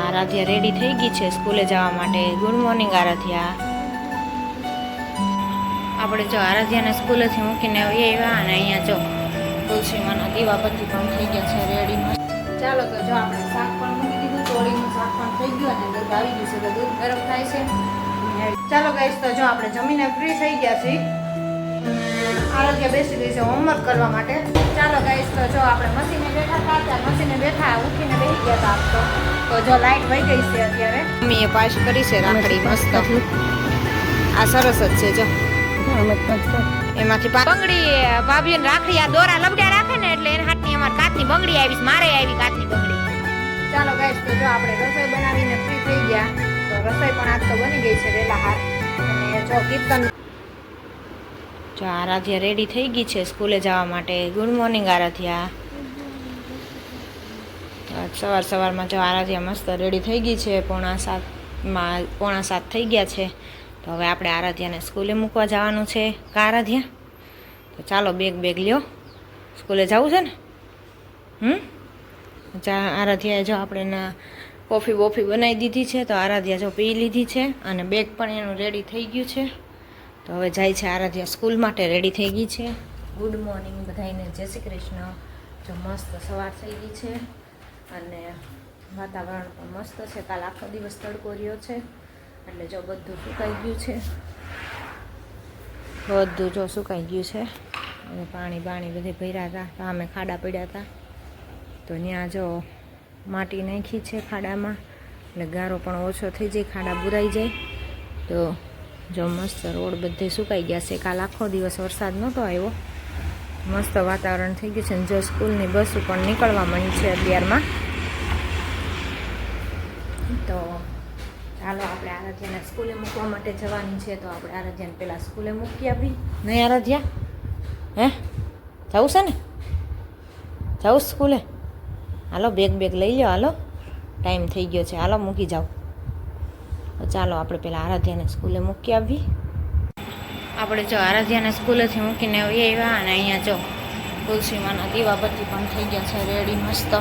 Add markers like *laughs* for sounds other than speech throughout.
Aaradhya ready થઈ ગઈ છે સ્કૂલે જવા માટે. Good morning Aradhya. આપણે જો આરાધ્યાને સ્કૂલેથી મૂકીને આવીએ આવ્યા અને અહીંયા જો તુલસીમાંના દીવા બધી પણ થઈ ગયા છે રેડીમાં ચાલો તો જો આપણે શાક પણ મૂકી દીધું, ચોળીનું શાક પણ થઈ ગયું અને દૂધ આવી ગયું છે. તો દૂધ ગરમ થાય છે. ચાલો ગાઈસ તો જો આપણે જમીને ફ્રી થઈ ગયા છીએ. આરોગ્ય બેસી ગઈ છે હોમવર્ક કરવા માટે. ચાલો ગાઈશ તો જો આપણે મશીને બેઠા હતા ત્યાં મશીને બેઠા ઉઠીને બેસી ગયા હતા આપતો તો. તો જો લાઇટ વહી ગઈ છે અત્યારે. મમ્મીએ પાસ કરી છે રાખડી મસ્ત આ સરસ જ છે જો. એમાંથી પા- બંગડી ભાભી રાખડી આ દોરા લબડ્યા રાખે ને એટલે એના હાથની અમારે કાચની બંગડી આવી મારે આવી કાચની બંગડી. ચાલો ગાઈશ તો જો આપણે રસોઈ બનાવીને ફ્રી થઈ ગયા. તો રસોઈ પણ આજ તો બની ગઈ છે વેલા હાથ. અને જો કીર્તન જો આરાધ્યા રેડી થઈ ગઈ છે સ્કૂલે જવા માટે. Good morning Aradhya. સવાર સવારમાં જો આરાધ્યા મસ્ત રેડી થઈ ગઈ છે, પોણા સાતમાં, પોણા સાત થઈ ગયા છે. તો હવે આપણે આરાધ્યાને સ્કૂલે મૂકવા જવાનું છે. કા આરાધ્યા? તો ચાલો બેગ બેગ લ્યો. સ્કૂલે જવું છે ને? હમ? ચા આરાધ્યાએ જો આપણે એના કોફી બોફી બનાવી દીધી છે, તો આરાધ્યા જો પી લીધી છે અને બેગ પણ એનું રેડી થઈ ગયું છે. તો હવે જાય છે આરાધ્યા સ્કૂલ માટે રેડી થઈ ગઈ છે. ગુડ મોર્નિંગ બધાને જય શ્રી કૃષ્ણ. જો મસ્ત સવાર થઈ ગઈ છે અને વાતાવરણ પણ મસ્ત છે. કાલ આખો દિવસ તડકો રહ્યો છે એટલે જો બધું સુકાઈ ગયું છે. બધું જો સુકાઈ ગયું છે અને પાણી બાણી બધે ભર્યા હતા. તો અમે ખાડા પડ્યા હતા. તો ત્યાં જો માટી નાખી છે ખાડામાં. એટલે ગારો પણ ઓછો થઈ જાય ખાડા બુરાઈ જાય. તો જો મસ્ત રોડ બધે સુકાઈ ગયા છે. કાલ આખો દિવસ વરસાદ નહોતો આવ્યો. મસ્ત વાતાવરણ થઈ ગયું છે જો સ્કૂલની બસો પણ નીકળવા માંડી છે અત્યારમાં. તો ચાલો આપણે આરાધ્યાને સ્કૂલે મૂકવા માટે જવાની છે. તો આપણે આરાધ્યાને પહેલાં સ્કૂલે મૂકી આપી નહીં આરાધ્યા? હે? જવું છે ને? જવું સ્કૂલે? હાલો બેગ બેગ લઈ લો હાલો. ટાઈમ થઈ ગયો છે. હાલો, મૂકી જાઓ ચાલો આપણે પેલા આરાધ્યાને સ્કૂલે મૂકી આવી આપણે જો આરાધ્યાને સ્કૂલેથી મૂકીને આવીએ આવ્યા અને અહીંયા જો તુલસીમાંના દીવાબત્તી પણ થઈ ગયા છે, રેડી, મસ્ત.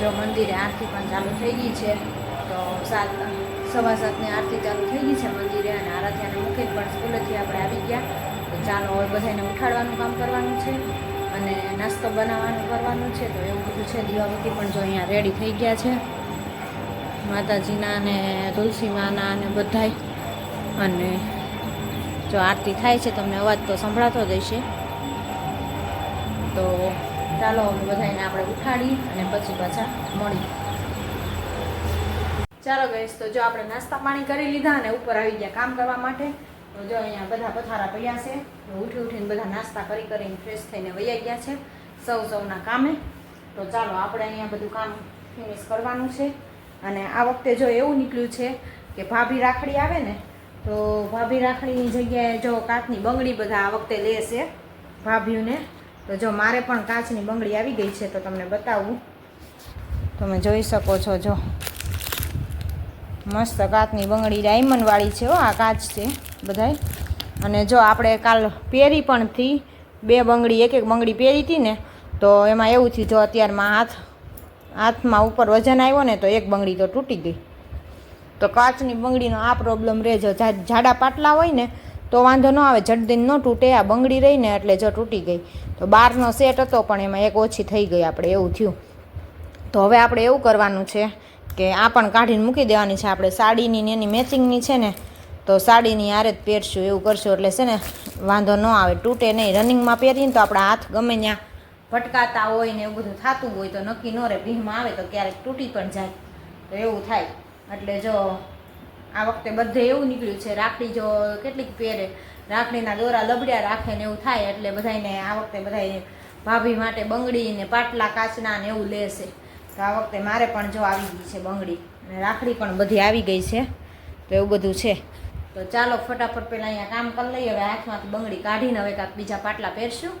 જો મંદિરે આરતી પણ ચાલુ થઈ ગઈ છે, તો સાત સવા સાતની આરતી ચાલુ થઈ ગઈ છે મંદિરે અને આરાધ્યાને મૂકીને પણ સ્કૂલેથી આપણે આવી ગયા. તો ચાલો હવે બધાને ઉઠાડવાનું કામ કરવાનું છે અને નાસ્તો બનાવવાનું કરવાનું છે. તો એવું બધું છે દીવાબત્તી પણ જો અહીંયા રેડી થઈ ગયા છે. માતાજીના અને તુલસીમાના અને બધાય. અને જો આરતી થાય છે તમને અવાજ તો સંભળાતો હશે. તો ચાલો બધાને આપણે ઉઠાડી અને પછી પાછા મળી ચાલો ગઈશ તો જો આપણે નાસ્તા પાણી કરી લીધા અને ઉપર આવી ગયા કામ કરવા માટે, તો જો અહીંયા બધા પથારા પડ્યા છે ઉઠી ઉઠીને બધા નાસ્તા કરી કરીને ફ્રેશ થઈને વૈયા ગયા છે, સૌ સૌના કામે. તો ચાલો આપણે અહીંયા બધું કામ ફિનિશ કરવાનું છે. અને આ વખતે જો એવું નીકળ્યું છે કે ભાભી રાખડી આવે ને, તો ભાભી રાખડીની જગ્યાએ જો કાચની બંગડી બધા આ વખતે લેશે ભાભીઓને. તો જો મારે પણ કાચની બંગડી આવી ગઈ છે, તો તમને બતાવું. તમે જોઈ શકો છો, જો. મસ્ત કાચની બંગડી ડાયમંડવાળી છે હો, આ કાચ છે બધાય. અને જો આપણે કાલ પહેરી પણ હતી બે બંગડી એક એક બંગડી પહેરી હતી ને, તો એમાં એવું થયું, જો અત્યારમાં હાથ, હાથમાં ઉપર વજન આવ્યો ને, તો એક બંગડી તો તૂટી ગઈ. તો કાચની બંગડીનો આ પ્રોબ્લેમ રહે, જો જાડા પાટલા હોય ને, તો વાંધો ન આવે, જડદીન ન તૂટે, આ બંગડી રહી ને, એટલે જો તૂટી ગઈ. તો બારનો સેટ હતો, પણ એમાં એક ઓછી થઈ ગઈ, આપણે એવું થયું. તો હવે આપણે એવું કરવાનું છે કે આ પણ કાઢીને મૂકી દેવાની છે. આપણે સાડીની ને એની મેચિંગની છે ને, તો સાડીની આરે જ પહેરશું, એવું કરશું. એટલે છે ને, વાંધો ન આવે, તૂટે નહીં. રનિંગમાં પહેરીને તો આપણા હાથ ગમે ત્યાં ભટકાતા હોય ને એવું બધું થતું હોય, તો નક્કી ન રહે. ભીમમાં આવે તો ક્યારેક તૂટી પણ જાય. તો એવું થાય. એટલે જો આ વખતે બધે એવું નીકળ્યું છે. રાખડી જો કેટલીક પહેરે. રાખડીના દોરા લબડ્યા રાખે ને એવું થાય. એટલે બધાને આ વખતે બધા ભાભી માટે બંગડી ને પાટલા કાચના ને એવું લેશે તો આ વખતે મારે પણ જો આવી ગઈ છે બંગડી. અને રાખડી પણ બધી આવી ગઈ છે. તો એવું બધું છે. તો ચાલો ફટાફટ પહેલાં અહીંયા કામ કરી લઈએ. હવે હાથમાંથી બંગડી કાઢીને હવે કાંઈક બીજા પાટલા પહેરશું.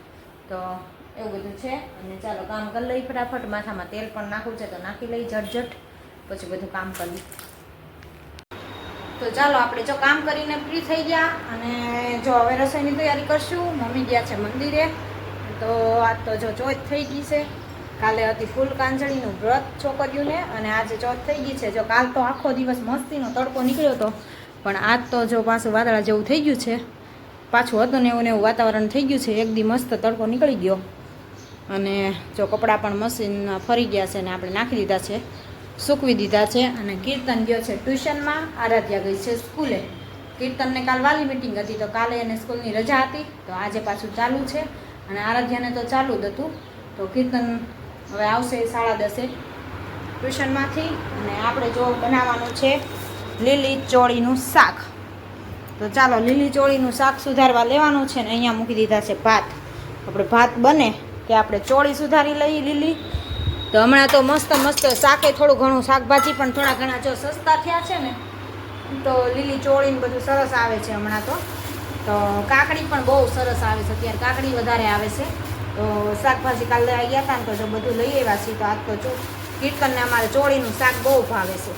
તો એવું બધું છે. અને ચાલો કામ કરી લઈએ ફટાફટ. માથામાં તેલ પણ નાખવું છે તો નાખી લઈ ઝટઝટ. પછી બધું કામ કરી લઈએ. તો ચાલો આપણે જો કામ કરીને ફ્રી થઈ ગયા અને જો હવે રસોઈની તૈયારી કરશું. મમ્મી ગયા છે મંદિરે. તો આ તો જો ચોથ થઈ ગઈ છે. કાલે હતી ફૂલ કાંજળીનું વ્રત છોકરીઓને અને આજે ચોથ થઈ ગઈ છે. જો કાલ તો આખો દિવસ મસ્તીનો તડકો નીકળ્યો હતો પણ આજ તો જો પાછું વાદળા જેવું થઈ ગયું છે. પાછું હતું ને એવું ને એવું વાતાવરણ થઈ ગયું છે. એક દી મસ્ત તડકો નીકળી ગયો. અને જો કપડાં પણ મશીન ફરી ગયા છે ને આપણે નાખી દીધા છે, સૂકવી દીધા છે અને કીર્તન ગયો છે ટ્યુશનમાં. આરાધ્યા ગઈ છે સ્કૂલે. કીર્તનને કાલ વાલી મિટિંગ હતી તો કાલે એને સ્કૂલની રજા હતી. તો આજે પાછું ચાલુ છે. અને આરાધ્યાને તો ચાલુ જ હતું. તો કીર્તન હવે આવશે સાડા દસે ટ્યુશનમાંથી અને આપણે જો બનાવવાનું છે લીલી ચોળીનું શાક. તો ચાલો લીલી ચોળીનું શાક સુધારવા લેવાનું છે ને અહીંયા મૂકી દીધા છે ભાત. આપણે ભાત બને કે આપણે ચોળી સુધારી લઈએ લીલી. તો હમણાં તો મસ્ત મસ્ત શાકે થોડું ઘણું શાકભાજી, પણ થોડા ઘણા જો સસ્તા થયા છે ને, તો લીલી ચોળી ને બધું સરસ આવે છે હમણાં તો. તો કાકડી પણ બહુ સરસ આવે છે. અત્યારે કાકડી વધારે આવે છે. તો શાકભાજી કાલે ગયા હતા ને તો બધું લઈ આવ્યા છીએ તો આજ તો જો કીર્તનને અમારે ચોળીનું શાક બહુ ભાવે છે.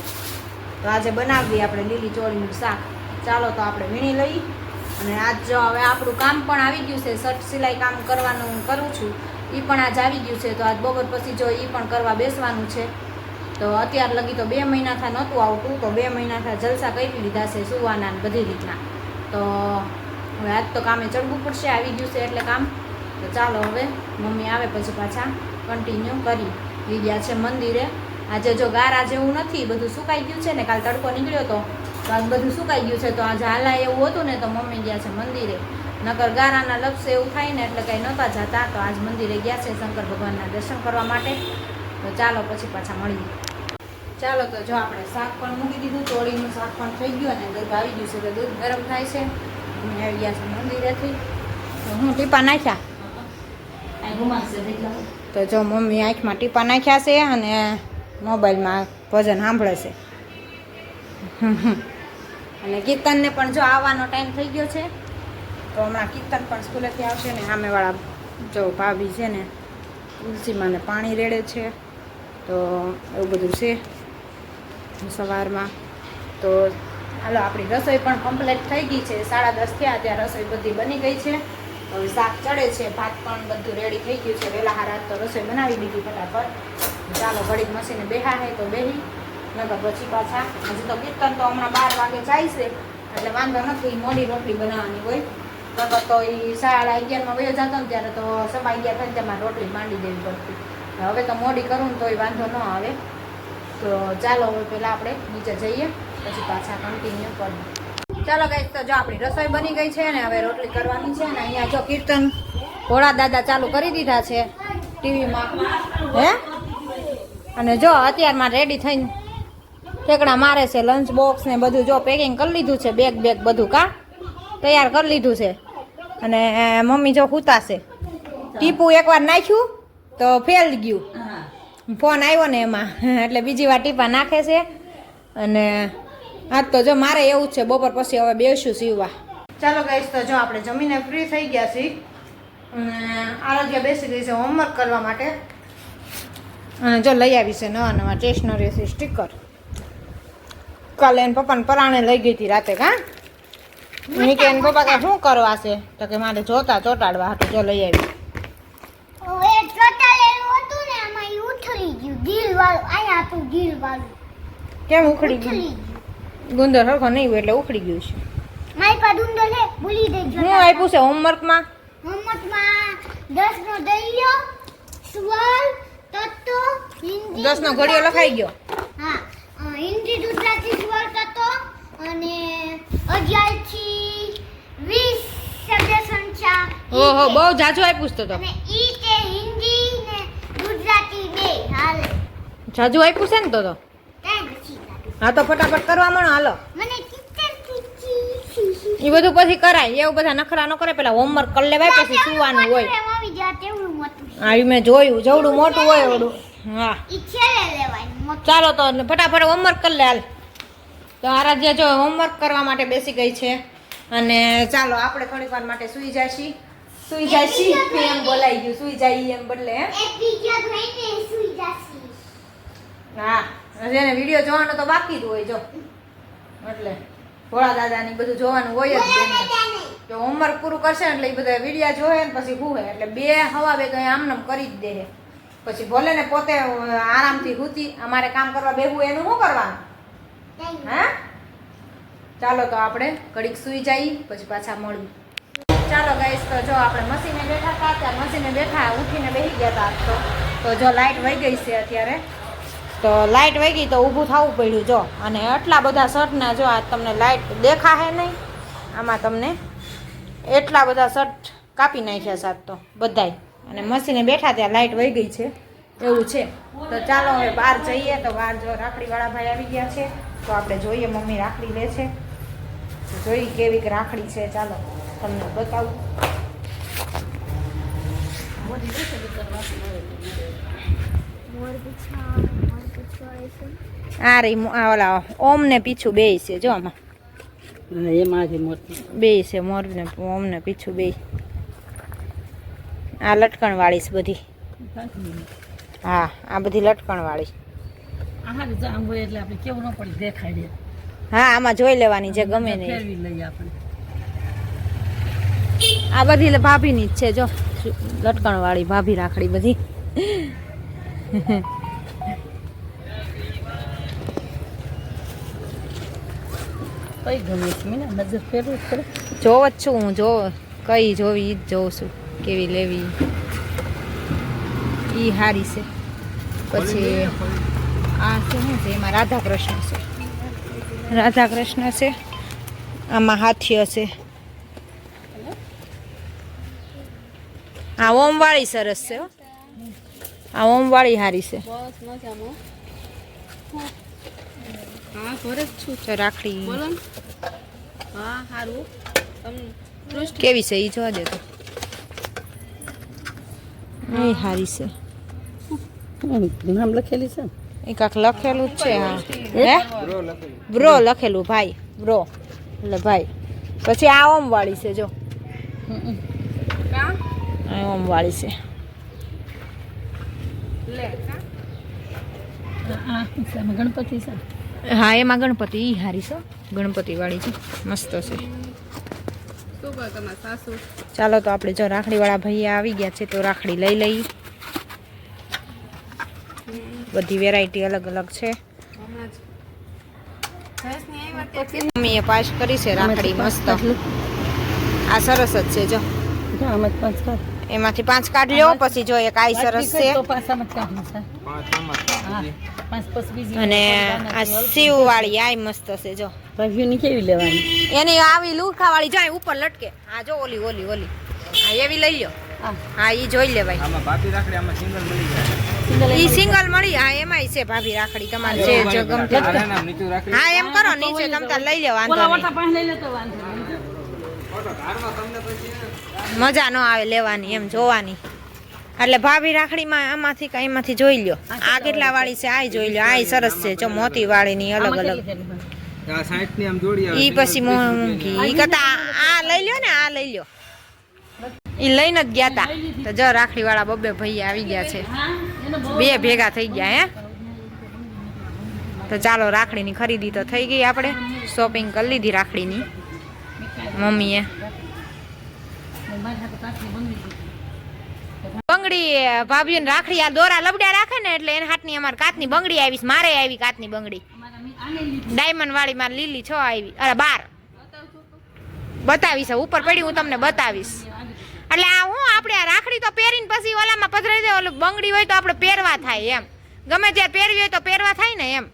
તો આજે બનાવીએ આપણે લીલી ચોળીનું શાક. ચાલો તો આપણે વીણી લઈ. અને આજ જો હવે આપણું કામ પણ આવી ગયું છે. શર્ટ સિલાઈ કામ કરવાનું હું કરું છું. એ પણ આજ આવી ગયું છે. તો આજ બપોર પછી જો એ પણ કરવા બેસવાનું છે. તો અત્યાર લગી તો બે મહિના થા નહોતું આવતું. તો બે મહિના થા જલસા કરી લીધા છે સુવાના બધી રીતના. તો હવે આજ તો કામે ચડવું પડશે. આવી ગયું છે એટલે કામ. તો ચાલો હવે મમ્મી આવે પછી પાછા કન્ટિન્યુ કરી. લઈ ગયા છે મંદિરે. આજે જો ગારા જેવું નથી, બધું સુકાઈ ગયું છે ને, કાલ તડકો નીકળ્યો તો તો આજ બધું સુકાઈ ગયું છે, તો આજે હાલાય એવું હતું ને, તો મમ્મી ગયા છે મંદિરે. નકર ગારાના લપસે એવું થાય ને, એટલે કંઈ નહોતા જતા, તો આજ મંદિરે ગયા છે શંકર ભગવાનના દર્શન કરવા માટે. તો ચાલો પછી પાછા મળીએ. ચાલો તો જો આપણે શાક પણ મૂકી દીધું તોળીનું શાક પણ થઈ ગયું અને દૂધ આવી ગયું છે, તો દૂધ ગરમ થાય છે. આવી ગયા છે મંદિરેથી. તો હું ટીપા નાખ્યા? તો જો મમ્મી આંખમાં ટીપા નાખ્યા છે અને મોબાઈલમાં ભજન સાંભળે છે. અને કીર્તનને પણ જો આવવાનો ટાઈમ થઈ ગયો છે, તો હમણાં કીર્તન પણ સ્કૂલેથી આવશે ને સામેવાળા જો ભાભી છે ને તુલસીમાંને પાણી રેડે છે. તો એવું બધું છે સવારમાં. તો હાલો, આપણી રસોઈ પણ કમ્પ્લીટ થઈ ગઈ છે. સાડા દસ થયા ત્યાં રસોઈ બધી બની ગઈ છે. હવે શાક ચડે છે, ભાત પણ બધું રેડી થઈ ગયું છે. વહેલા હારા તો રસોઈ બનાવી દીધી ફટાફટ. ચાલો ઘડીક મશીને બેહા હે તો બેહી. નકર પછી પાછા, હજી તો કીર્તન તો હમણાં બાર વાગે જાય છે, એટલે વાંધો નથી, મોડી રોટલી બનાવવાની હોય. નકર તો એ સાડા અગિયારમાં વયો જતો ને ત્યારે તો સવા અગિયાર થાય ને તેમાં રોટલી માંડી દેવી પડતી. હવે તો મોડી કરું ને તોય વાંધો ન આવે. તો ચાલો હવે પહેલાં આપણે નીચે જઈએ, પછી પાછા કન્ટિન્યુ કરીએ. ચાલો તો જો આપણી રસોઈ બની ગઈ છે ને હવે રોટલી કરવાની છે ને અહીંયા જો કીર્તન ભોળા દાદા ચાલુ કરી દીધા છે ટીવીમાં. હે? અને જો અત્યારમાં રેડી થઈને ઠેકડા મારે છે લંચ બોક્સ ને બધું જો પેકિંગ કરી લીધું છે બેગ બેગ બધું કા? તૈયાર કરી લીધું છે. અને મમ્મી જો ખૂતાશે ટીપુ એકવાર નાખ્યું તો ફેલ ગયું. ફોન આવ્યો ને એમાં. *laughs* એટલે બીજી વાર ટીપા નાખે છે. અને આજ તો જો મારે એવું જ છે બપોર પછી હવે બેસું સીવવા ચાલો ગઈશ તો જો આપણે જમીને ફ્રી થઈ ગયા છીએ. અને આરોગ્ય બેસી ગઈ છે હોમવર્ક કરવા માટે. અને જો લઈ આવી છે નવા નવા સ્ટેશનરી છે સ્ટીકર કાલે એને પપ્પાને પરાણે લઈ ગઈ હતી રાતે કા મેં કે એને પપ્પા કે શું કરવા છે? તો કે મારે જોતા ચોટાડવા હતું જો લઈ આવી. કેમ ઉખડી ગયું. ગુંદર હરખો નહીં એટલે ઉખડી ગયું છે. મારી પાસે છે ભૂલી દેજો હું આપ્યું છે હોમવર્કમાં? હોમવર્કમાં દસ નો દરિયો સ્વર તત્વો હિન્દી ઘડિયો લખાઈ ગયો. હા હિન્દી ગુજરાતી સ્વર તત્વો અને અગિયારથી વીસ શબ્દ સંખ્યા. ઓહો બહુ જાજુ આપ્યું તો. અને ઈ તે હિન્દી ને ગુજરાતી બે હાલે. જાજુ આપ્યું છે ને તો તો. હા તો ફટાફટ કરવા માંડો હાલો. એ બધું પછી કરાય એવું બધા નખરા ન કરે પેલા હોમવર્ક કરી લેવાય પછી સુવાનું હોય. હા ઈ મેં જોયું જવડું મોટું હોય એવડું. હા. લેવાય ચાલો તો ફટાફટ હોમવર્ક કરી લે હાલ. તો આરાધ્યા જો હોમવર્ક કરવા માટે બેસી ગઈ છે. અને ચાલો આપણે થોડીક વાર માટે સુઈ જઈશી સુઈ જઈશી એમ બોલાઈ ગયું સુઈ જાય એમ બદલે હે. એને વીડિયો જોવાનો તો બાકી જ હોય જો. એટલે ભોળા દાદાની બધું જોવાનું હોય જ. તો હોમવર્ક પૂરું કરશે એટલે એ બધા વિડિયા જોવે ને પછી હુવે એટલે બે હવા બે કંઈ આમનામ કરી જ દે પછી ભોલે ને પોતે આરામથી હુતી અમારે કામ કરવા બેહવું એનું શું કરવાનું? હા? ચાલો તો આપણે ઘડીક સુઈ જઈએ પછી પાછા મળીએ. ચાલો ગાઈસ તો જો આપણે મશીને બેઠા હતા ત્યાં મશીને બેઠા ઉઠીને બેસી ગયા હતા તો. તો જો લાઇટ વહી ગઈ છે અત્યારે. તો લાઈટ વહી ગઈ તો ઊભું થવું પડ્યું જો. અને આટલા બધા શર્ટના જો આ તમને લાઇટ દેખાશે નહીં. આમાં તમને એટલા બધા શર્ટ કાપી નાખ્યા સાત તો બધાય. અને મશીને બેઠા ત્યાં લાઇટ વહી ગઈ છે એવું છે. તો ચાલો હવે બહાર જઈએ તો બહાર જો રાખડીવાળા ભાઈ આવી ગયા છે. તો આપણે જોઈએ મમ્મી રાખડી લે છે. જોઈ કેવીક રાખડી છે ચાલો તમને બતાવું. આ રહી આ ઓલા ઓમ ને પીછું બે છે જો આમાં. એમાંથી મોટી બે છે મોર ને ઓમ ને પીછું બે આ લટકણ વાળી છે બધી. હા આ બધી લટકણ વાળી આહાર જામ હોય એટલે આપણે કેવું ન પડી દેખાય હા આમાં જોઈ લેવાની છે ગમે નહીં આ બધી ભાભીની જ છે જો. લટકણ વાળી ભાભી રાખડી બધી. *laughs* કઈ ગમે છે? મને નજર ફેરવું જ પડે. જોવ જ છું હું જો કઈ જોવી ઈ જ જોઉં છું કેવી લેવી. ઈ હારી છે. પછી આ શું છે એમાં રાધા કૃષ્ણ છે. રાધા કૃષ્ણ છે. આમાં હાથી હશે આ ઓમવાળી સરસ છે હો. આ ઓમવાળી હારી છે. બસ મજામાં. હા ઘરે જ છું. તો રાખડી. બોલો હા સારું તમને કેવી છે? એ જોવા દે તો. એ હારી છે. નામ લખેલી છે? ને એ કાંક લખેલું જ છે હા. હે? બ્રો લખેલું ભાઈ. બ્રો. એટલે ભાઈ. પછી આ ઓમ વાળી છે જો. આ ઓમ વાળી છે ગણપતિ છે. હા એમાં ગણપતિ ઈ હારી છે. ગણપતિ વાળી છે. મસ્ત છે. ચાલો તો આપણે જો રાખડીવાળા ભાઈ આવી ગયા છે તો રાખડી લઈ લઈ. બધી વેરાયટી અલગ અલગ છે. મમ્મીએ પાસ કરી છે રાખડી મસ્ત. આ સરસ જ છે જો. એમાંથી પાંચ કાઢ લ્યો પછી જો એક આઈ સરસ છે. અને આ શિવ વાળી આઈ મસ્ત છે જો. રવ્યુની કેવી લેવાની? એની આવી લુખા વાળી જાય ઉપર લટકે. આ જો ઓલી ઓલી ઓલી. હા એવી લઈ લ્યો. હા. ઈ જોઈ લેવાય આમાં ભાભી રાખડી આમાં સિંગલ મળી જાય. ઈ સિંગલ મળી હા એમાંય છે ભાભી રાખડી તમારે જે જો ગમતી. હા એમ કરો નીચે તમ લઈ લેવા વાંધો ઓલા નહીં વટા પાંચ લઈ લેતો વાંધો નહીં મજા ન આવે લેવાની એમ જોવાની. એટલે ભાભી રાખડીમાં આમાંથી કઈ એમાંથી જોઈ લ્યો. આ કેટલા વાળી છે આ જોઈ લ્યો આ સરસ છે જો મોતી વાળી ની અલગ. અલગ ઈ પછી મોંઘી ઈ કરતા આ લઈ લ્યો ને આ લઈ લ્યો. ઈ લઈને જ ગયા તા. તો જો રાખડી વાળા બબ્બે ભાઈ આવી ગયા છે. બે ભેગા થઈ ગયા હે? તો ચાલો રાખડીની ખરીદી તો થઈ ગઈ આપણે. શોપિંગ કરી લીધી રાખડીની. મમ્મીએ. બંગડી. ભાભીઓને રાખડી આ દોરા લબડ્યા રાખે ને એટલે એના હાથની અમારે કાચની બંગડી આવી મારે આવી કાચની બંગડી. ડાયમંડ વાળી મારી લીલી છ આવી. અરે બાર. બતાવીશ ઉપર પડી હું તમને બતાવીશ. એટલે આ હું આપણે આ રાખડી તો પહેરીને પછી ઓલામાં પધરાઈ દે ઓલું બંગડી હોય તો આપણે પહેરવા થાય એમ. ગમે ત્યાં પહેરવી હોય તો પહેરવા થાય ને એમ.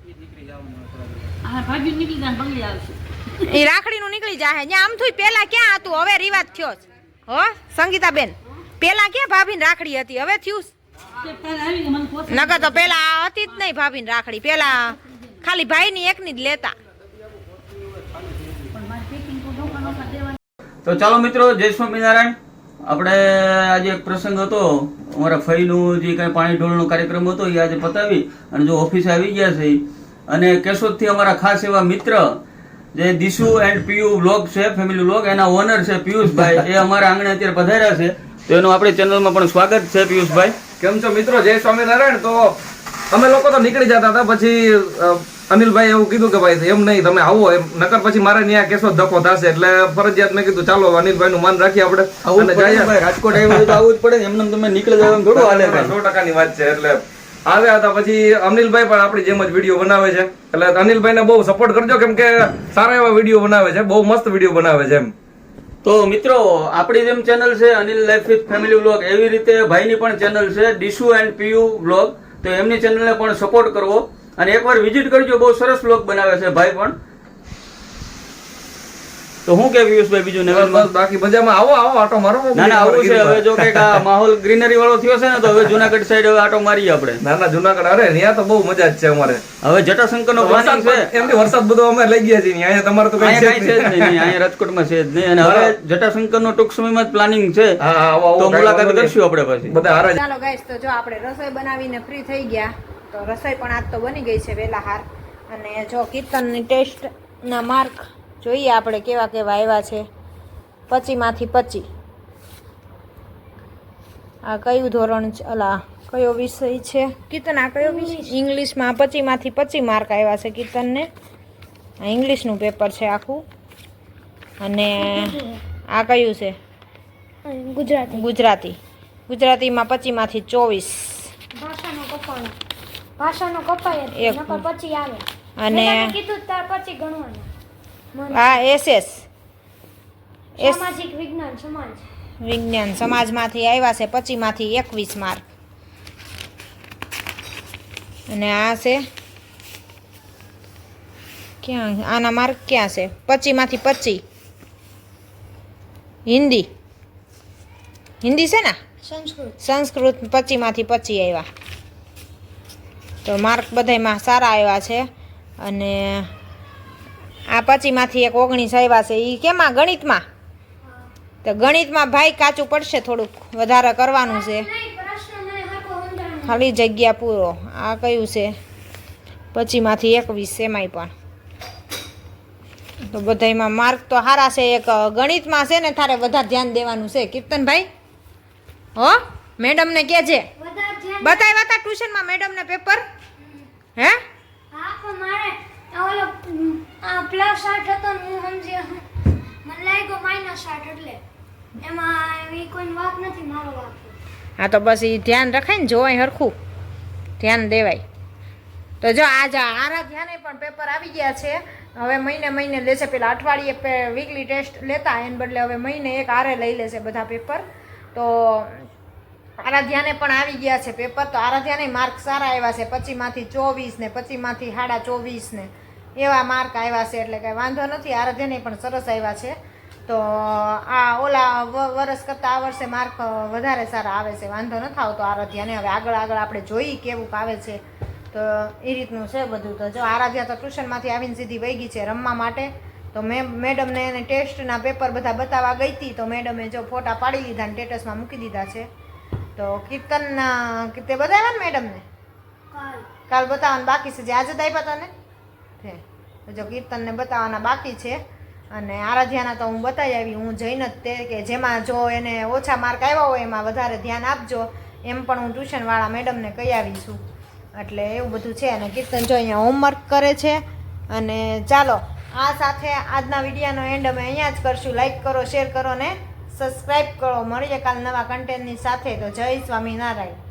એ રાખડીનું નીકળી જાય આમ થયું પેલા ક્યાં હતું? હવે રિવાજ થયો છે હો, સંગીતાબેન, પેલા ક્યાં ભાભી રાખડી હતી હવે થયું. નકર તો પેલા હતી જ નહીં ભાભી રાખડી પેલા ખાલી ભાઈની એકની જ લેતા. તો ચાલો મિત્રો, જય સ્વામિનારાયણ આપણે આજે એક પ્રસંગ હતો અમારા ફઈનું જે કાંઈ પાણી ઢોળનો કાર્યક્રમ હતો, એ આજે પતાવી અને જો ઓફિસે આવી ગયા છે અને કેશોદથી અમારા ખાસ એવા મિત્ર જે દિશુ એન્ડ પિયુ બ્લોગ છે ફેમિલી બ્લોગ એના ઓનર છે પિયુષભાઈ. એ અમારા આંગણે અત્યારે પધાર્યા છે. તો એનું આપણી ચેનલમાં પણ સ્વાગત છે પિયુષભાઈ. કેમ છો મિત્રો? જય સ્વામિનારાયણ. તો અમે લોકો તો નીકળી જતા હતા પછી અનિલભાઈ એવું કીધું કે ભાઈ એમ નહીં તમે આવો એમ. નકર પછી મારે ત્યાં કેસો ધક્કો થશે. એટલે ફરજિયાત મેં કીધું ચાલો અનિલભાઈ નું માન રાખીએ આપણે. ને રાજકોટ આવ્યું તો આવું જ પડે ને. એમને તમે નીકળી જાવ સો થોડું હાલે સો ટકાની વાત છે એટલે આવ્યા હતા પછી અનિલભાઈ પણ આપણી જેમ જ વીડિયો બનાવે છે. એટલે અનિલભાઈને બહુ સપોર્ટ કરજો કેમ કે સારા એવા વીડિયો બનાવે છે. બહુ મસ્ત વીડિયો બનાવે છે એમ. તો મિત્રો, આપણી જેમ ચેનલ છે, Anil life with family vlog એવી રીતે ભાઈની પણ ચેનલ છે ડીશુ એન્ડ પીયુ વ્લોગ તો એમની ચેનલને પણ સપોર્ટ કરવો. અને એકવાર વિઝિટ કરજો, બહુ સરસ વ્લોગ બનાવે છે ભાઈ પણ. તો હું કે પિયુષભાઈ બીજું નવા બસ બાકી મજામાં. આવો આવો આટો મારો ના ના આવું છે. હવે જો કે આ માહોલ ગ્રીનરી વાળો થયો છે ને તો હવે જુનાગઢ સાઈડ હવે આટો મારીએ આપણે. ના ના જુનાગઢ અરે અહીંયા તો બહુ મજા જ છે અમારે. હવે જટાશંકર નો પ્લાનિંગ છે. એમની વરસાદ બધો અમે લઈ ગયા છીએ અહીંયા તમારે તો કઈ છે જ નહીં. અહીંયા રાજકોટમાં છે જ નહીં. અને હવે જટાશંકર નો ટૂંક સમયમાં જ પ્લાનિંગ છે. હા હા આવો આવો તો મુલાકાત કરશું આપણે પછી. બધા હારા ચાલો ગાઈસ તો જો આપણે રસોઈ બનાવીને ફ્રી થઈ ગયા તો રસોઈ પણ આજ તો બની ગઈ છે વેલા હાર અને જો કીર્તનની ટેસ્ટના માર્ક જોઈએ આપણે કેવા કેવા આવ્યા છે. પચીમાંથી પચી. આ કયું ધોરણ છે? અલા કયો વિષય છે? કીર્તન આ કયો વિષય ઇંગ્લિશમાં પચીમાંથી પચી માર્ક આવ્યા છે કીર્તનને. આ ઇંગ્લિશનું પેપર છે આખું. અને આ કયું છે? ગુજરાતી. ગુજરાતી. ગુજરાતીમાં પચીમાંથી ચોવીસ. ભાષાનો કપાણો ભાષાનો કપાય. એક. પછી આવે. અને કીધું પછી ગણવાનું. એસએસ એસ સામાજિક વિજ્ઞાન સમાજ. વિજ્ઞાન સમાજમાંથી આવ્યા છે પચીમાંથી એકવીસ માર્ક. અને આ છે ક્યાં આના માર્ક ક્યાં છે? પચીમાંથી પચી. હિન્દી. હિન્દી છે ને? સંસ્કૃત. સંસ્કૃત પચીમાંથી પચી આવ્યા. તો માર્ક બધાયમાં સારા આવ્યા છે. અને આ પચીમાંથી એક ઓગણીસ આવ્યા છે. એ કેમાં? ગણિતમાં? તો ગણિતમાં ભાઈ કાચું પડશે થોડુંક. વધારે કરવાનું છે. ખાલી જગ્યા પૂરો. આ કયું છે? પછીમાંથી એકવીસ એમાંય પણ. તો બધાયમાં માર્ક તો સારા છે. એક ગણિતમાં છે ને તારે વધારે ધ્યાન દેવાનું છે. કીર્તનભાઈ? હો? મેડમને કહેજે બતાવ્યા હતા ટ્યુશનમાં મેડમને પેપર? હે? હા પણ મારે ઓલો આ પ્લસ આઠ હતો ને હું સમજી મને લાગ્યો માઇનસ આઠ એટલે. એમાં એવી કોઈ વાત નથી, મારો વાત. હા, તો બસ એ ધ્યાન રખાય ને, જોવાય હરખું. ધ્યાન દેવાય. તો જો, આજ આરાધ્યાને પણ પેપર આવી ગયા છે. હવે મહિને મહિને લેશે પેલા અઠવાડિયે વીકલી ટેસ્ટ લેતા, એને બદલે હવે મહિને એક આરે લઈ લેશે બધા પેપર તો આરાધ્યાને પણ આવી ગયા છે પેપર. તો આરાધ્યાને માર્ક સારા આવ્યા છે. પછીમાંથી ચોવીસ ને, પછીમાંથી સાડા ચોવીસ ને એવા માર્ક આવ્યા છે. એટલે કાંઈ વાંધો નથી. આરાધ્યાને પણ સરસ આવ્યા છે. તો, આ ઓલા વરસ કરતાં આ વર્ષે માર્ક વધારે સારા આવે છે. વાંધો નથી આવતો આરાધ્યાને. હવે આગળ આગળ આપણે જોઈ કેવું આવે છે. તો, એ રીતનું છે બધું. તો જો આરાધ્યા તો ટ્યુશનમાંથી આવીને સીધી વહી ગઈ છે રમવા માટે. તો મેં, મેડમને એને ટેસ્ટના પેપર બધા બતાવવા ગઈ હતી. તો મેડમે જો ફોટા પાડી લીધા ને સ્ટેટસમાં મૂકી દીધા છે. તો કીર્તનના તે બતાવ્યા ને મેડમને? કાલ. કાલ બતાવવાના બાકી છે જે આજે જ આપ્યા ને? જો કીર્તનને બતાવવાના બાકી છે અને આરાધ્યાના તો હું બતાવી આવી હું જઈને જ તે કે જેમાં જો એને ઓછા માર્ક આવ્યા હોય એમાં વધારે ધ્યાન આપજો એમ પણ હું ટ્યુશનવાળા મેડમને કહી આવી છું. એટલે એવું બધું છે અને કીર્તન જો અહીંયા હોમવર્ક કરે છે અને ચાલો આ સાથે આજના વિડીયાનો એન્ડ અમે અહીંયા જ કરશું. લાઈક કરો શેર કરો ને. સબસ્ક્રાઈબ કરો. મળીએ કાલ નવા કન્ટેન્ટની સાથે. તો જય સ્વામિનારાયણ.